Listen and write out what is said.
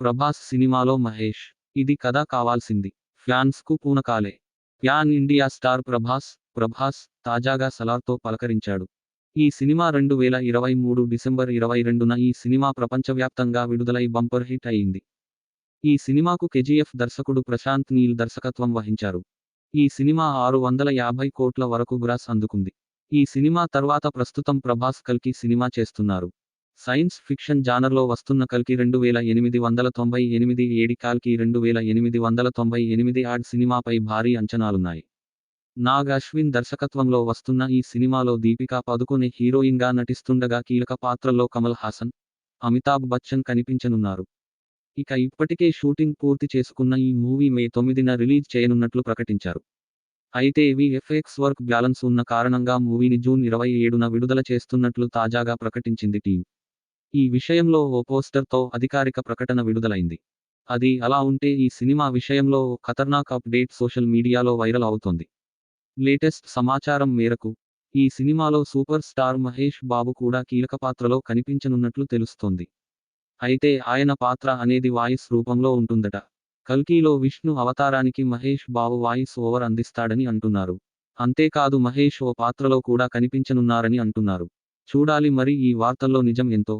ప్రభాస్ సినిమాలో మహేష్. ఇది కథ కావాల్సింది. ఫ్యాన్స్కు పూనకాలే. Pan India star Prabhas Prabhas తాజాగా సలార్తో పలకరించాడు. ఈ సినిమా రెండు వేల ఇరవై మూడు డిసెంబర్ ఇరవై రెండున ఈ సినిమా ప్రపంచవ్యాప్తంగా విడుదలై బంపర్ హిట్ అయింది. ఈ సినిమాకు కెజిఎఫ్ దర్శకుడు ప్రశాంత్ నీల్ దర్శకత్వం వహించారు. ఈ సినిమా ఆరు వందల యాభై కోట్ల వరకు గ్రాస్ అందుకుంది. ఈ సినిమా తర్వాత ప్రస్తుతం ప్రభాస్ కల్కి సినిమా చేస్తున్నారు. సైన్స్ ఫిక్షన్ జానర్లో వస్తున్న కల్కి రెండు వేల ఎనిమిది వందల తొంభై ఎనిమిది ఏడి కాల్కి రెండు వేల ఎనిమిది వందల తొంభై ఎనిమిది ఆడ్ సినిమాపై భారీ అంచనాలున్నాయి. నాగ్ అశ్విన్ దర్శకత్వంలో వస్తున్న ఈ సినిమాలో దీపికా పదుకునే హీరోయిన్గా నటిస్తుండగా కీలక పాత్రల్లో కమల్ హాసన్ అమితాబ్ బచ్చన్ కనిపించనున్నారు. ఇక ఇప్పటికే షూటింగ్ పూర్తి చేసుకున్న ఈ మూవీ మే తొమ్మిదిన రిలీజ్ చేయనున్నట్లు ప్రకటించారు. అయితే విఎఫ్ఎక్స్ వర్క్ బ్యాలెన్స్ ఉన్న కారణంగా మూవీని జూన్ ఇరవై ఏడున విడుదల చేస్తున్నట్లు తాజాగా ప్రకటించింది టీం. ఈ విషయంలో ఓ పోస్టర్తో అధికారిక ప్రకటన విడుదలైంది. అది అలా ఉంటే ఈ సినిమా విషయంలో ఖతర్నాక్ అప్డేట్ సోషల్ మీడియాలో వైరల్ అవుతోంది. లేటెస్ట్ సమాచారం మేరకు ఈ సినిమాలో సూపర్ స్టార్ మహేష్ బాబు కూడా కీలక పాత్రలో కనిపించనున్నట్లు తెలుస్తోంది. అయితే ఆయన పాత్ర అనేది వాయిస్ రూపంలో ఉంటుందట. కల్కీలో విష్ణు అవతారానికి మహేష్ బాబు వాయిస్ ఓవర్ అందిస్తాడని అంటున్నారు. అంతేకాదు మహేష్ ఓ పాత్రలో కూడా కనిపించనున్నారని అంటున్నారు. చూడాలి మరి ఈ వార్తల్లో నిజం ఎంతో.